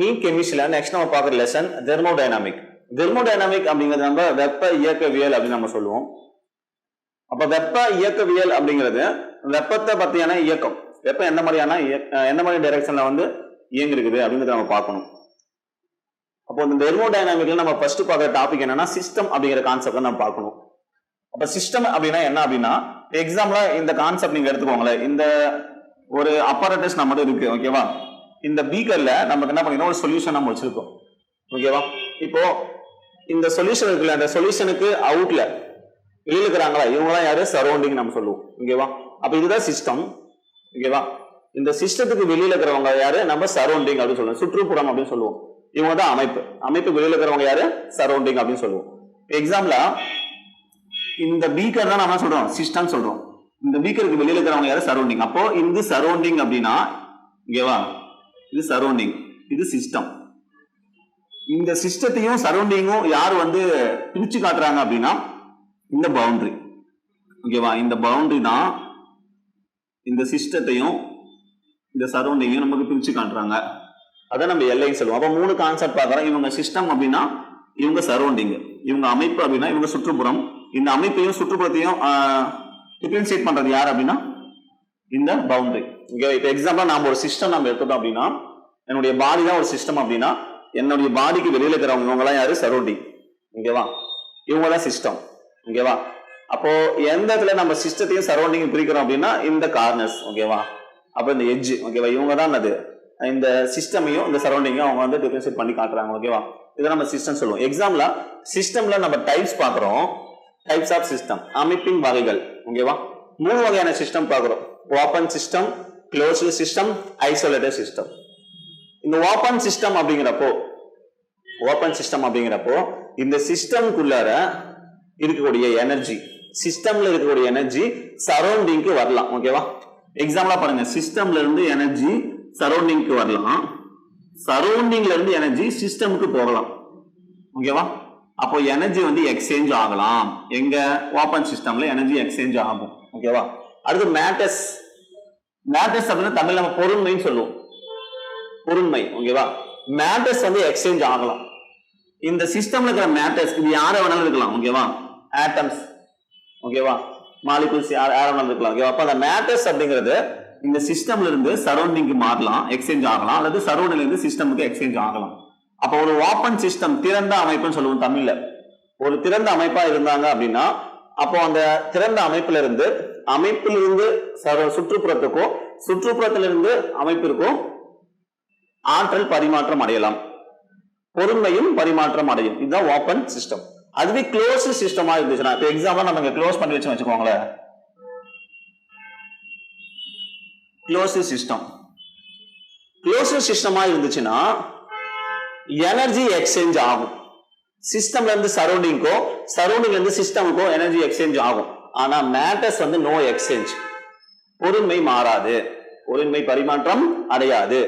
நீ கெமிஸ்ட்ரியில் நெக்ஸ்ட் நம்ம பார்க்குற லெசன் தெர்மோடைனாமிக் தெர்மோடைனாமிக் அப்படிங்கிறது நம்ம வெப்ப இயக்கவியல் அப்படின்னு நம்ம சொல்லுவோம். அப்போ வெப்ப இயக்கவியல் அப்படிங்கிறது வெப்பத்தை பற்றியான இயக்கம். வெப்பம் எந்த மாதிரியான எந்த மாதிரி டைரக்ஷனில் வந்து இயங்கிருக்குது அப்படிங்கிறத நம்ம பார்க்கணும். அப்போ இந்த தெர்மோடைனாமிக்ல நம்ம ஃபர்ஸ்ட் பார்க்குற டாபிக் என்னன்னா சிஸ்டம் அப்படிங்கிற கான்செப்ட் நம்ம பார்க்கணும். அப்போ சிஸ்டம் அப்படின்னா என்ன அப்படின்னா எக்ஸாம்பிளா இந்த கான்செப்ட் நீங்க எடுத்துக்கோங்களேன். இந்த ஒரு அப்பரேட்டஸ் நம்மகிட்ட இருக்கு ஓகேவா இந்த பீக்கர்ல நமக்கு என்ன பண்ணிக்கணும் ஒரு சொல்யூஷன் நம்ம வச்சிருக்கோம். ஓகேவா இப்போ இந்த சொல்யூஷன் இருக்குல்ல அந்த சொல்யூஷனுக்கு அவுட்ல வெளியில இருக்கிறாங்களா? இவங்களாம் யாரு? சரௌண்டிங் நம்ம சொல்லுவோம். ஓகேவா அப்ப இதுதான் சிஸ்டம் ஓகேவா இந்த சிஸ்டத்துக்கு வெளியில இருக்கிறவங்க யாரு? நம்ம சரௌண்டிங் அப்படின்னு சொல்லுவோம். சுற்றுப்புறம் அப்படின்னு சொல்லுவோம். இவங்க தான் அமைப்பு. அமைப்பு வெளியில இருக்கிறவங்க யாரு? சரௌண்டிங் அப்படின்னு சொல்லுவோம். எக்ஸாம்பிளா இந்த பீக்கர் தான் நம்ம சொல்றோம். சிஸ்டம் சொல்றோம். இந்த பீக்கருக்கு வெளியில இருக்கிறவங்க யாரு? சரௌண்டிங் அப்போ இந்த சரௌண்டிங் அப்படின்னா ஓகேவா இது சரௌண்டிங் இது சிஸ்டம் இந்த சிஸ்டத்தையும் சரௌண்டிங்கும் யார் வந்து பிரிச்சு காட்டுறாங்க அப்படின்னா இந்த பவுண்டரி ஓகேவா இந்த பவுண்டரி தான் இந்த சிஸ்டத்தையும் இந்த சரௌண்டிங்கையும் நமக்கு பிரிச்சு காட்டுறாங்க. அதை நம்ம எல்லைன்னு சொல்லுவோம். அப்போ மூணு கான்செப்ட் பார்க்குறோம். இவங்க சிஸ்டம் அப்படின்னா இவங்க சரௌண்டிங் இவங்க அமைப்பு அப்படின்னா இவங்க சுற்றுப்புறம். இந்த அமைப்பையும் சுற்றுப்புறத்தையும் டிஃபரன்சியேட் பண்ணுறது யார் அப்படின்னா இந்த பவுண்டரி ஓகே இப்போ எக்ஸாம்பிள் நாம ஒரு சிஸ்டம் நம்ம எடுத்துட்டோம் அப்படின்னா என்னுடைய பாடி தான் ஒரு சிஸ்டம் அப்படின்னா என்னுடைய பாடிக்கு வெளியில இருக்கிறவங்க இவங்கலாம் யாரு? சரௌண்டிங் ஓகேவா இவங்க தான் சிஸ்டம் ஓகேவா அப்போ எந்த இடத்துல நம்ம சிஸ்டத்தையும் சரௌண்டிங் பிரிக்கிறோம் அப்படின்னா இந்த கார்னர்ஸ் ஓகேவா அப்போ இந்த எஜ் ஓகேவா இவங்க தான் அது. இந்த சிஸ்டமையும் இந்த சரௌண்டிங்கையும் அவங்க வந்து டிஃபரன்ஷியேட் பண்ணி காட்டுறாங்க. ஓகேவா இதை நம்ம சிஸ்டம் சொல்லுவோம். எக்ஸாம்பிளா சிஸ்டம்ல நம்ம டைப்ஸ் பார்க்குறோம். டைப்ஸ் ஆஃப் சிஸ்டம் அமைப்பின் வகைகள். ஓகேவா மூணு வகையான சிஸ்டம் பார்க்குறோம். Open system closed system isolated system இந்த ஓப்பன் சிஸ்டம் அப்படிங்கிறப்போ ஓப்பன் சிஸ்டம் அப்படிங்கிறப்போ இந்த சிஸ்டம்குள்ளார இருக்கக்கூடிய எனர்ஜி சிஸ்டம்ல இருக்கக்கூடிய எனர்ஜி சரௌண்டிங்க்கு வரலாம் ஓகேவா எக்ஸாம்பிளா பாருங்க சிஸ்டம்ல இருந்து எனர்ஜி சரௌண்டிங்க்கு வரலாம். சரௌண்டிங்ல இருந்து எனர்ஜி சிஸ்டமுக்கு போகலாம் ஓகேவா அப்போ எனர்ஜி வந்து எக்ஸ்சேஞ்ச் ஆகலாம். எங்க? ஓப்பன் சிஸ்டம்ல எனர்ஜி எக்ஸ்சேஞ்ச் ஆகும் ஓகேவா அடுத்து மேட்டர்ஸ் மேட்டர்ஸ் அப்படின்னா தமிழ் நம்ம பொருண்மைன்னு சொல்லுவோம். பொருண்மை ஓகேவா மேட்டர்ஸ் வந்து எக்ஸ்சேஞ்ச் ஆகலாம். இந்த சிஸ்டம்ல இருக்கிற மேட்டர்ஸ் இது யாரை வேணாலும் இருக்கலாம் ஓகேவா ஆட்டம்ஸ் ஓகேவா மாலிகுல்ஸ் யார் யாரை வேணாலும் இருக்கலாம் ஓகேவா அப்போ அந்த மேட்டர்ஸ் அப்படிங்கிறது இந்த சிஸ்டம்ல இருந்து சரௌண்டிங்க்கு மாறலாம் எக்ஸ்சேஞ்ச் ஆகலாம். அல்லது சரௌண்டிங்ல இருந்து சிஸ்டமுக்கு எக்ஸ்சேஞ்ச் ஆகலாம். அப்போ ஒரு ஓப்பன் சிஸ்டம் திறந்த அமைப்புன்னு சொல்லுவோம் தமிழ்ல. ஒரு திறந்த அமைப்பா இருந்தாங்க அப்படின்னா அப்போ அந்த திறந்த அமைப்புல இருந்து அமைப்பிலிருந்து சுற்றுப்புறத்துக்கும் சுற்றுப்புறத்திலிருந்து அமைப்பிற்கும் ஆற்றல் பரிமாற்றம் அடையலாம். பொறுமையும் பரிமாற்றம் அடையும். இதுதான் ஓப்பன் சிஸ்டம் அதுவே க்ளோஸ் சிஸ்டமா இருந்துச்சுன்னா இப்போ எக்ஸாம்பிள் நம்ம க்ளோஸ் பண்ணி வச்சு வச்சுக்கோங்களேன். க்ளோஸ் சிஸ்டம் க்ளோஸ் சிஸ்டமா இருந்துச்சுன்னா எனர்ஜி எக்ஸ்சேஞ்ச் ஆகும். சிஸ்டம்ல இருந்து சரௌண்டிங்க்கோ சரௌண்டிங்ல இருந்து சிஸ்டமுக்கோ எனர்ஜி எக்ஸ்சேஞ்ச் ஆகும். ஆனா மேட்டர்ஸ் வந்து நோ எக்ஸ்சேஞ்ச் பொருண்மை மாறாது. பொருண்மை பரிமாற்றம் அடையாது.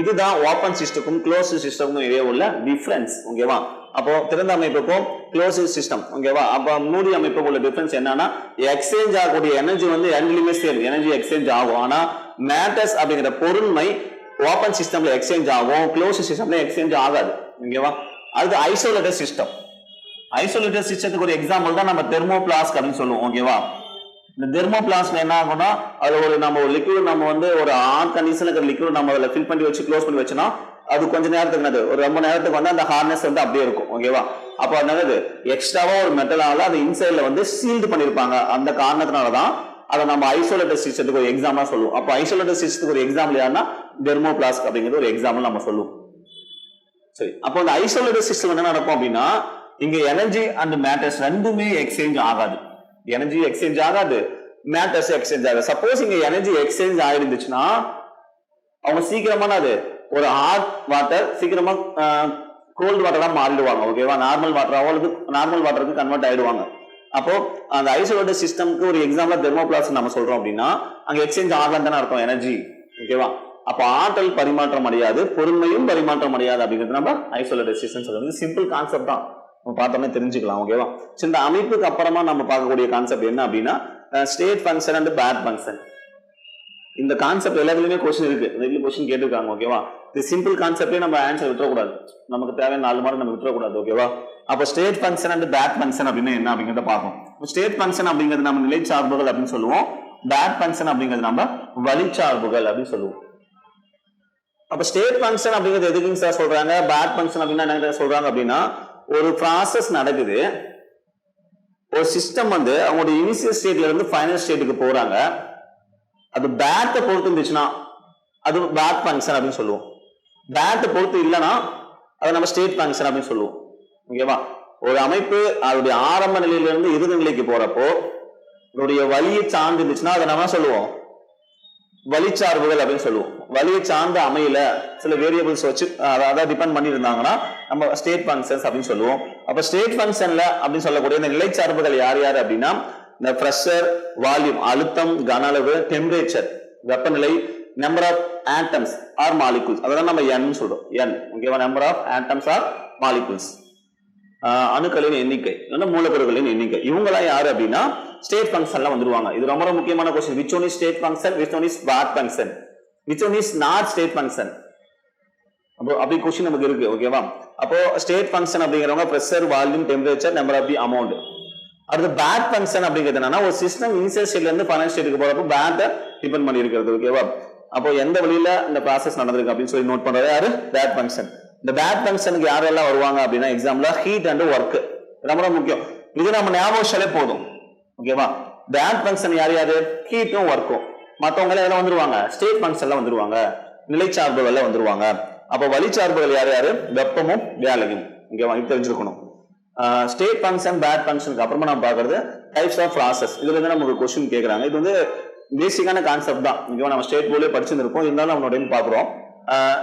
இதுதான் ஓப்பன் சிஸ்டமுக்கும் க்ளோஸ் சிஸ்டமுக்கும் இடையே உள்ள டிஃபரன்ஸ் ஓகேவா அப்போ திறந்த அமைப்புக்கும் க்ளோஸ் சிஸ்டம் ஓகேவா அப்போ மூடி அமைப்புக்கும் உள்ள டிஃபரன்ஸ் என்னன்னா எக்ஸ்சேஞ்ச் ஆகக்கூடிய எனர்ஜி வந்து ரெண்டுலையுமே சேம் எனர்ஜி எக்ஸ்சேஞ்ச் ஆகும். ஆனா மேட்டர்ஸ் அப்படிங்கிற பொருண்மை ஓப்பன் சிஸ்டம்ல எக்ஸ்சேஞ்ச் ஆகும். க்ளோஸ் சிஸ்டம்ல எக்ஸ்சேஞ்ச் ஆகாது. ஓகேவா அது ஐசோலேட்டட் சிஸ்டம் ஐசோலேட்டட் சிஸ்டத்துக்கு ஒரு எக்ஸாம்பிள் தான் நம்ம தெர்மோபிளாஸ்க் அப்படின்னு சொல்லுவோம் ஓகேவா இந்த தெர்மோபிளாஸ்ட்ல என்ன ஆகும்னா அது ஒரு நம்ம ஒரு லிக்விட் நம்ம வந்து ஒரு ஆன் கண்டிஷன்ல இருக்கிற லிக்விட் நம்ம அதில் ஃபில் பண்ணி வச்சு க்ளோஸ் பண்ணி வச்சோம்னா அது கொஞ்ச நேரத்துக்கு என்னது? ஒரு ரொம்ப நேரத்துக்கு வந்து அந்த ஹார்னஸ் வந்து அப்படியே இருக்கும் ஓகேவா அப்போ என்னது? எக்ஸ்ட்ராவா ஒரு மெட்டலால அது இன்சைட்ல வந்து சீல்டு பண்ணியிருப்பாங்க அந்த காரணத்தினால தான் அதை நம்ம ஐசோலேட்டட் சிஸ்டத்துக்கு ஒரு எக்ஸாம்பிளா சொல்லுவோம். அப்போ ஐசோலேட்டட் சிஸ்டத்துக்கு ஒரு எக்ஸாம்பிள் யாருன்னா தெர்மோபிளாஸ்க் அப்படிங்கிறது ஒரு எக்ஸாம்பிள் நம்ம சொல்லுவோம். சரி அப்போ அந்த ஐசோலேட்டட் சிஸ்டம் என்ன நடக்கும் அப்படின்னா இங்க எனர்ஜி அண்ட் மேட்டர்ஸ் ரெண்டுமே எக்ஸ்சேஞ்ச் ஆகாது. எனர்ஜி எக்ஸ்சேஞ்ச் ஆகாது மேட்டர்ஸ் எக்ஸ்சேஞ்ச் ஆகாது. சப்போஸ் இங்க எனர்ஜி எக்ஸ்சேஞ்ச் ஆயிருந்துச்சுன்னா அவங்க சீக்கிரமான அது ஒரு ஹாட் வாட்டர் சீக்கிரமா கோல்டு வாட்டரா மாறிடுவாங்க ஓகேவா நார்மல் வாட்டர் அவளுக்கு நார்மல் வாட்டருக்கு கன்வெர்ட் ஆயிடுவாங்க. அப்போ அந்த ஐசோலேட்டட் சிஸ்டம்க்கு ஒரு எக்ஸாம்பிள் தெர்மோபிளாஸ் நம்ம சொல்றோம் அப்படின்னா அங்க எக்ஸ்சேஞ்ச் ஆகலாம் தானே அர்த்தம் எனர்ஜி ஓகேவா அப்போ ஆற்றல் பரிமாற்றம் அடையாது பொறுமையும் பரிமாற்றம் அடையாது அப்படிங்கிறது நம்ம ஐசோலேட்டட் சிஸ்டம் சொல்றது. சிம்பிள் கான்செப்ட் தான். நம்ம பார்த்தோம்னா தெரிஞ்சுக்கலாம் ஓகேவா சரி இந்த அமைப்புக்கு அப்புறமா நம்ம பார்க்கக்கூடிய கான்செப்ட் என்ன அப்படின்னா state function and path function இந்த கான்செப்ட் எல்லாத்துலயுமே கொஸ்டின் இருக்கு. ரெண்டு கொஸ்டின் கேட்டிருக்காங்க ஓகேவா இது சிம்பிள் கான்செப்டே நம்ம ஆன்சர் விட்டுறக்கூடாது. நமக்கு தேவையான நாலு மார்க் நம்ம விட்டுறக்கூடாது ஓகேவா அப்போ state function and path function அப்படின்னா என்ன அப்படிங்கிறத பார்ப்போம். ஸ்டேட் ஃபங்க்ஷன் அப்படிங்கிறது நம்ம நிலை சார்புகள் அப்படின்னு சொல்லுவோம். பேட் ஃபங்க்ஷன் அப்படிங்கிறது நம்ம வழிச்சார்புகள் அப்படின்னு சொல்லுவோம். அப்போ ஸ்டேட் ஃபங்க்ஷன் அப்படிங்கிறது எதுக்குங்க சார் சொல்றாங்க? பேட் ஃபங்க்ஷன் அப்படின்னா என்ன சொல்றாங்க அப்படின்னா ஒரு ப்ராசஸ் நடக்குது. ஒரு சிஸ்டம் வந்து அவங்களோட இனிஷியல் ஸ்டேட்ல இருந்து ஃபைனல் ஸ்டேட்டுக்கு போறாங்க. அது பேட்டை பொறுத்து இருந்துச்சுன்னா அது பேட் ஃபங்க்ஷன் அப்படின்னு சொல்லுவோம். பேட்டை பொறுத்து இல்லைன்னா அது நம்ம ஸ்டேட் ஃபங்க்ஷன் அப்படின்னு சொல்லுவோம். ஓகேவா ஒரு அமைப்பு அதோடைய ஆரம்ப நிலையிலிருந்து இறுதி நிலைக்கு போறப்போ அதோடைய வழியை சார்ந்து இருந்துச்சுன்னா அதை நம்ம சொல்லுவோம். வழிச்சார்புகள் அப்படின்னு சொல்லுவோம். வழியை சார்ந்த அமையில சில வேரியபிள்ஸ் வச்சு அதாவது டிபெண்ட் பண்ணி இருந்தாங்கன்னா நம்ம ஸ்டேட் ஃபங்க்ஷன்ஸ் அப்படின்னு சொல்லுவோம். அப்போ ஸ்டேட் ஃபங்க்ஷன்ல அப்படின்னு சொல்லக்கூடிய இந்த நிலைச்சார்புகள் யார் யார் அப்படின்னா இந்த ப்ரெஷர் வால்யூம் அழுத்தம் கன அளவு டெம்பரேச்சர் வெப்பநிலை number of atoms or molecules அதெல்லாம் நம்ம என் சொல்றோம். என் ஓகேவா number of atoms or molecules அணுக்களின் எண்ணிக்கை இல்லைன்னா மூலப்பொருட்களின் எண்ணிக்கை. இவங்கெல்லாம் யார் அப்படின்னா ஸ்டேட் ஃபங்க்ஷன்ல வந்துருவாங்க. இது ரொம்ப ரொம்ப முக்கியமான question which one is state function which one is what function which one is not state function அப்போ அப்படி கொஸ்டின் நமக்கு இருக்கு ஓகேவா அப்போ ஸ்டேட் ஃபங்க்ஷன் அப்படிங்கிறவங்க pressure volume temperature number of the amount அடுத்து பேட் ஃபங்க்ஷன் அப்படிங்கிறது என்னன்னா ஒரு சிஸ்டம் இனிஷியல் ஸ்டேட்ல இருந்து ஃபைனல் ஸ்டேட்டுக்கு போறப்போ பேட்டை டிபெண்ட் பண்ணி இருக்கிறது ஓகேவா அப்போ எந்த வழியில இந்த ப்ராசஸ் நடந்திருக்கு அப்படின்னு சொல்லி நோட் பண்றது? யாரு? பேட் ஃபங்க்ஷன் இந்த பேட் ஃபங்க்ஷனுக்கு யாரெல்லாம் வருவாங்க அப்படின்னா எக்ஸாம்பிளா ஹீட் அண்ட் ஒர்க் ரொம்ப முக்கியம். இது நம்ம ஞாபகம் வச்சாலே போதும். ஓகேவா பேட் ஃபங்க்ஷன் யார் யாரு? ஹீட்டும் ஒர்க்கும் மற்றவங்க எல்லாம் வந்துருவாங்க? ஸ்டேட் ஃபங்க்ஷன்ல வந்துருவாங்க. நிலைச்சார்புகள்ல வந்துருவாங்க. அப்போ வழிச்சார்புகள் யார் யாரு? வெப்பமும் வேலையும். ஓகேவா இது தெரிஞ்சிருக்கணும். ஸ்டேட் ஃபங்க்ஷன் பேட் ஃபங்க்ஷனுக்கு அப்புறமா நம்ம பார்க்கறது டைப்ஸ் ஆஃப் ப்ராசஸ் இதுல இருந்து நமக்கு கொஸ்டின் கேட்கறாங்க இது வந்து பேசிக்கான கான்செப்ட் தான். ஓகேவா நம்ம ஸ்டேட் போர்ட்லேயே படிச்சிருந்திருப்போம். இருந்தாலும் நம்ம உடனே பார்க்குறோம்.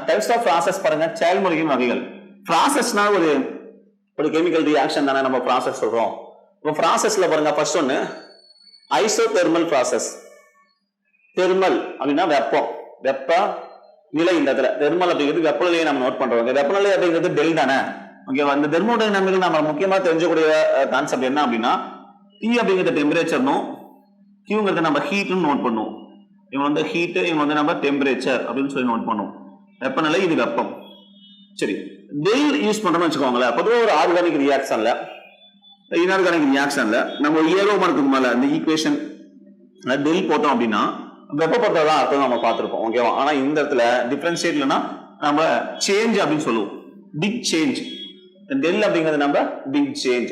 டைப்ஸ் ஆஃப் ப்ராசஸ் பாருங்க. செயல்முறையின் வகைகள். ப்ராசஸ்னா ஒரு ஒரு கெமிக்கல் ரியாக்ஷன் தானே நம்ம ப்ராசஸ் சொல்றோம். இப்போ ப்ராசஸில் பாருங்க ஃபர்ஸ்ட் ஒன்று ஐசோதெர்மல் ப்ராசஸ் தெர்மல் அப்படின்னா வெப்பம். வெப்ப நிலை இந்த இடத்துல தெர்மல் அப்படிங்கிறது வெப்பநிலையை நம்ம நோட் பண்றோம். வெப்பநிலை அப்படிங்கிறது டெல் தானே? ஓகேவா இந்த தெர்மோடைனமிக் நம்ம முக்கியமா தெரிஞ்சக்கூடிய கான்செப்ட் என்ன அப்படின்னா டி அப்படிங்கிறது டெம்பரேச்சர்னும் கியூங்கிறது நம்ம ஹீட்னு நோட் பண்ணுவோம் இவன் வந்து ஹீட்டு இவன் வந்து நம்ம டெம்பரேச்சர் அப்படின்னு சொல்லி நோட் பண்ணுவோம் வெப்பநிலை இது வெப்பம். சரி டெல் யூஸ் பண்றோம்னு வச்சுக்கோங்களேன். பொதுவாக ஒரு ஆர்கானிக் ரியாக்ஷன்ல இன்ஆர்கானிக் ரியாக்ஷன்ல நம்ம ஏழோ மார்க்குக்கு மேல அந்த ஈக்குவேஷன் டெல் போட்டோம் அப்படின்னா வெப்பப்படுத்தல் தான் அர்த்தம் நம்ம பார்த்துருப்போம் ஓகேவா ஆனா இந்த இடத்துல டிஃபரன்ஷியேட்லனா நம்ம சேஞ்ச் அப்படின்னு சொல்லுவோம். பிக் சேஞ்ச் டெல் அப்படிங்கிறது நம்ம பிக் சேஞ்ச்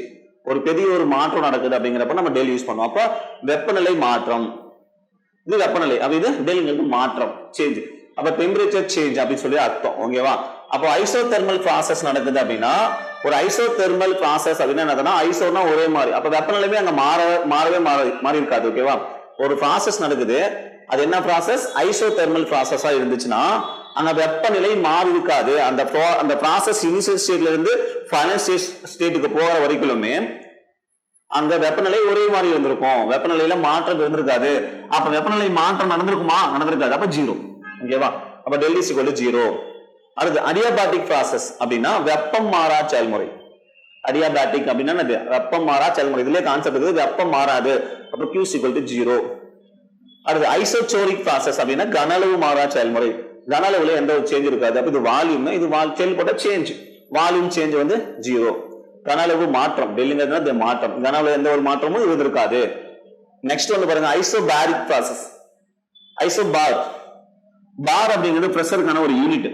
ஒரு பெரிய ஒரு மாற்றம் நடக்குது அப்படிங்கிறப்ப நம்ம டெல் யூஸ் பண்ணுவோம். அப்போ வெப்பநிலை மாற்றம். இது வெப்பநிலை. அப்ப இது டெல்ங்கிறது மாற்றம் சேஞ்ச் அப்ப டெம்பரேச்சர் சேஞ்ச் அப்படின்னு சொல்லி அர்த்தம் ஓகேவா அப்போ ஐசோதெர்மல் ப்ராசஸ் நடக்குது அப்படின்னா ஒரு ஐசோதெர்மல் ப்ராசஸ் அப்படின்னா என்னதுன்னா ஐசோனா ஒரே மாதிரி. அப்ப வெப்பநிலையுமே அங்க மாற மாறவே மாற மாறி இருக்காது ஓகேவா ஒரு ப்ராசஸ் நடக்குது அது என்ன ப்ராசஸ் ஐசோதெர்மல் ப்ராசஸா இருந்துச்சுன்னா அங்க வெப்பநிலை மாறி இருக்காது. அந்த அந்த ப்ராசஸ் இனிஷியல் ஸ்டேட்ல இருந்து ஃபைனல் ஸ்டேட்டுக்கு போற வரைக்குமே அந்த வெப்பநிலை ஒரே மாதிரி இருந்திருக்கும். வெப்பநிலையில மாற்றம் இருந்திருக்காது. அப்ப வெப்பநிலை மாற்றம் நடந்திருக்குமா? நடந்திருக்காது. அப்ப ஜீரோ ஓகேவா அப்ப டெல்லி சிக்கல் ஜீரோ அடுத்து அடியாபாட்டிக் ப்ராசஸ் அப்படின்னா வெப்பம் மாறா செயல்முறை. அடியாபாட்டிக் அப்படின்னா வெப்பம் மாறா செயல்முறை. இதுலயே கான்செப்ட் இருக்குது. வெப்பம் மாறாது. அப்புறம் கியூ சிக்கல் டு ஜீரோ அடுத்து ஐசோசோரிக் ப்ராசஸ் அப்படின்னா கனளவு மாறா செயல்முறை. கனளவுல எந்த ஒரு சேஞ்ச் இருக்காது. அப்ப இது வால்யூம் இது வால் செயல்பட்ட சேஞ்ச் வால்யூம் சேஞ்ச் வந்து ஜீரோ கன அளவு மாற்றம் டெல்லிங்கிறது மாற்றம். கனளவு எந்த ஒரு மாற்றமும் இருந்திருக்காது. நெக்ஸ்ட் வந்து பாருங்க ஐசோபாரிக் ப்ராசஸ் ஐசோபார் பார் அப்படிங்கிறது ப்ரெஷருக்கான ஒரு யூனிட்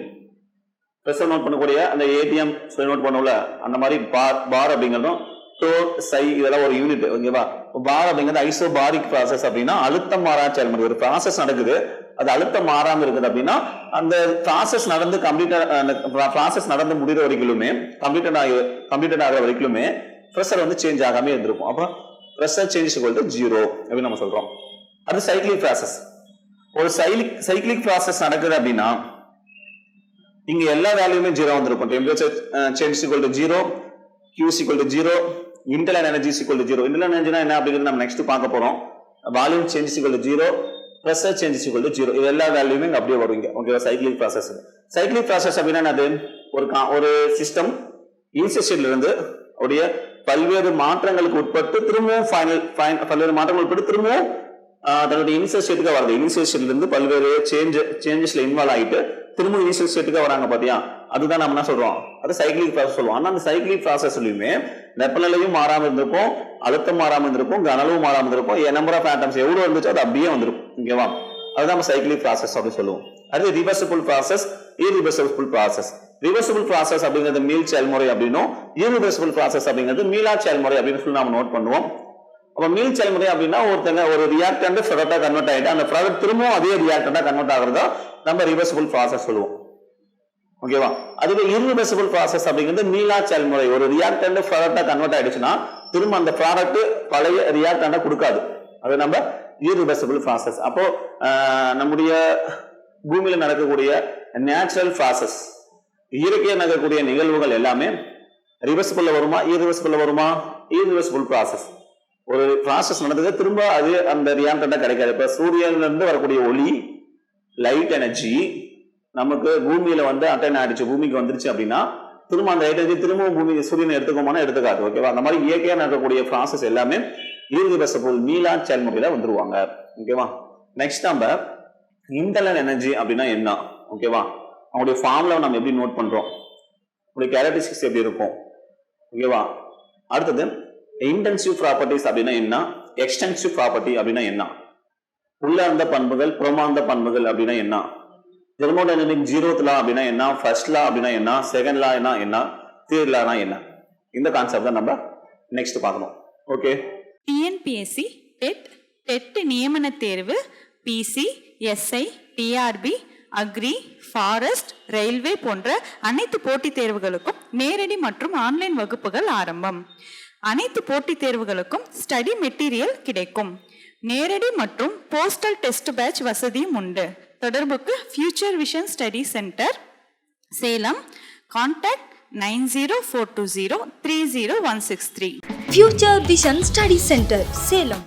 ப்ரெஷர் நோட் பண்ணக்கூடிய அந்த ஏடிஎம் நோட் பண்ணல அந்த மாதிரி பார் பார் அப்படிங்கிறதும் டோர் சை இதெல்லாம் ஒரு யூனிட் ஓகேவா பார் அப்படிங்கிறது ஐசோபாரிக் ப்ராசஸ் அப்படின்னா அழுத்தம் மாறா செயல்முறை ஒரு ப்ராசஸ் நடக்குது அது அழுத்தம் மாறாம இருக்குது அப்படின்னா அந்த ப்ராசஸ் நடந்து கம்ப்ளீட்டட் அந்த ப்ராசஸ் நடந்து முடிகிற வரைக்குமே கம்ப்ளீட்டட் ஆகி கம்ப்ளீட்டட் ஆகிற வரைக்குமே ப்ரெஷர் வந்து சேஞ்ச் ஆகாமே இருந்திருக்கும். அப்போ ப்ரெஷர் சேஞ்ச் டு ஜீரோ அப்படின்னு நம்ம சொல்றோம். அது சைக்கிளிக் ப்ராசஸ் ஒரு சைலிக் சைக்கிளிக் ப்ராசஸ் நடக்குது அப்படின்னா இங்க எல்லா வேல்யூமே ஜீரோ வந்திருக்கும். Temperature change equal to zero கியூஸ் equal to zero internal energy equal to zero internal எனர்ஜினா என்ன அப்படிங்கிறது நம்ம நெக்ஸ்ட் பார்க்க போறோம். Volume change equal to zero pressure change equal to zero இது எல்லா வேல்யூமே இங்க அப்படியே வருவீங்க ஓகேவா சைக்கிளிக் ப்ராசஸ் சைக்கிளிக் ப்ராசஸ் அப்படின்னா என்னது? ஒரு கா- ஒரு சிஸ்டம் இன்செஸ்டில் இருந்து உடைய பல்வேறு மாற்றங்களுக்கு உட்பட்டு திரும்பவும் ஃபைனல் பல்வேறு மாற்றங்கள் உட்பட்டு திரும்பவும் தன்னுடைய இனிஷியல் ஸ்டேட்டுக்கு வரது இனிஷியல் ஸ்டேட்லேருந்து பல்வேறு சேஞ்ச் சேஞ்சஸில் இன்வால்வ் ஆகிட்டு திரும்ப இனிஷியல் ஸ்டேட்டுக்கு வராங்க பார்த்தியா அதுதான் நம்ம என்ன சொல்கிறோம் அது சைக்கிளிக் ப்ராசஸ் சொல்லுவோம். ஆனால் அந்த சைக்கிளிக் ப்ராசஸ்லையுமே வெப்பநிலையும் மாறாமல் இருந்திருக்கும் அழுத்தம் மாறாமல் இருந்திருக்கும் கனலும் மாறாமல் இருந்திருக்கும் நம்பர் ஆஃப் ஆட்டம்ஸ் எவ்வளோ இருந்துச்சோ அது அப்படியே வந்திருக்கும். ஓகேவா அதுதான் நம்ம சைக்கிளிக் ப்ராசஸ் அப்படின்னு சொல்லுவோம். அடுத்து reversible process irreversible process reversible process அப்படிங்கிறது மீள் செயல்முறை அப்படின்னும் இரிவர்சபிள் ப்ராசஸ் அப்படிங்கிறது மீளா செயல்முறை அப்படின்னு சொல்லி நம்ம நோட் பண்ணுவோம். அப்போ மீள் செயல்முறை அப்படின்னா ஒருத்தங்க ஒரு ரியாக்டன்ட் ப்ராடக்டாக கன்வெர்ட் ஆகிட்டு அந்த ப்ராடக்ட் திரும்பவும் அதே ரியாக்டண்டாக கன்வெர்ட் ஆகிறதோ நம்ம ரிவர்சிபிள் ப்ராசஸ் சொல்லுவோம். ஓகேவா அதுவே irreversible ப்ராசஸ் அப்படிங்கிறது மீளா செயல்முறை. ஒரு ரியாக்டன்ட் ப்ராடக்டாக கன்வெர்ட் ஆயிடுச்சுன்னா திரும்ப அந்த ப்ராடக்ட் பழைய ரியாக்டண்டாக கொடுக்காது. அது நம்ம irreversible ப்ராசஸ் அப்போ நம்முடைய பூமியில் நடக்கக்கூடிய நேச்சுரல் ப்ராசஸ் இயற்கையாக நடக்கக்கூடிய நிகழ்வுகள் எல்லாமே ரிவர்சிபிளில் வருமா இரிவர்சிபிளில் வருமா? irreversible ப்ராசஸ் ஒரு ப்ராசஸ் நடந்தது. திரும்ப அது அந்த ரியாக்டண்டா கிடைக்காது. இப்ப சூரியன்லேருந்து வரக்கூடிய ஒளி லைட் எனர்ஜி நமக்கு பூமியில வந்து அட்டன் ஆயிடுச்சு பூமிக்கு வந்துருச்சு அப்படின்னா திரும்ப அந்த லைட் எனர்ஜி திரும்பவும் பூமி சூரியனை எடுத்துக்கோமானா எடுத்துக்காது ஓகேவா அந்த மாதிரி இயற்கையாக நடக்கக்கூடிய ப்ராசஸ் எல்லாமே irreversible மீளா செயல்முறையில வந்துருவாங்க ஓகேவா நெக்ஸ்ட் நம்ம இன்டர்னல் எனர்ஜி அப்படின்னா என்ன ஓகேவா அவங்களுடைய ஃபார்ம்ல நம்ம எப்படி நோட் பண்றோம்? அவங்களுடைய கேரக்டரிஸ்டிக்ஸ் எப்படி இருக்கும் ஓகேவா அடுத்தது இன்டென்சிவ் ப்ராப்பர்ட்டிஸ் அப்படின்னா என்ன? எக்ஸ்டென்சிவ் ப்ராப்பர்ட்டி அப்படின்னா என்ன? உள்ளார்ந்த பண்புகள் புறமார்ந்த பண்புகள் அப்படின்னா என்ன? தெர்மோடைனமிக் ஜீரோத் லா அப்படின்னா என்ன? ஃபர்ஸ்ட் லா அப்படின்னா என்ன? செகண்ட் லா என்ன? என்ன தேர்ட் லானா என்ன? இந்த கான்செப்ட் தான் நம்ம நெக்ஸ்ட் பார்க்கணும். ஓகே டிஎன்பிஎஸ்சி டெட் டெட் நியமன தேர்வு PC SI TRB agri forest railway போன்ற அனைத்து போட்டித் தேர்வுகளுக்கும் நேரடி மற்றும் ஆன்லைன் வகுப்புகள் ஆரம்பம். அனைத்து போட்டித் தேர்வுகளுக்கும் ஸ்டடி மெட்டீரியல் கிடைக்கும். நேரடி மற்றும் போஸ்டல் டெஸ்ட் பேட்ச் வசதியும் உண்டு. தொடர்புக்கு future vision study centre Salem contact nine zero four two zero three zero one six three. Future vision study centre Salem.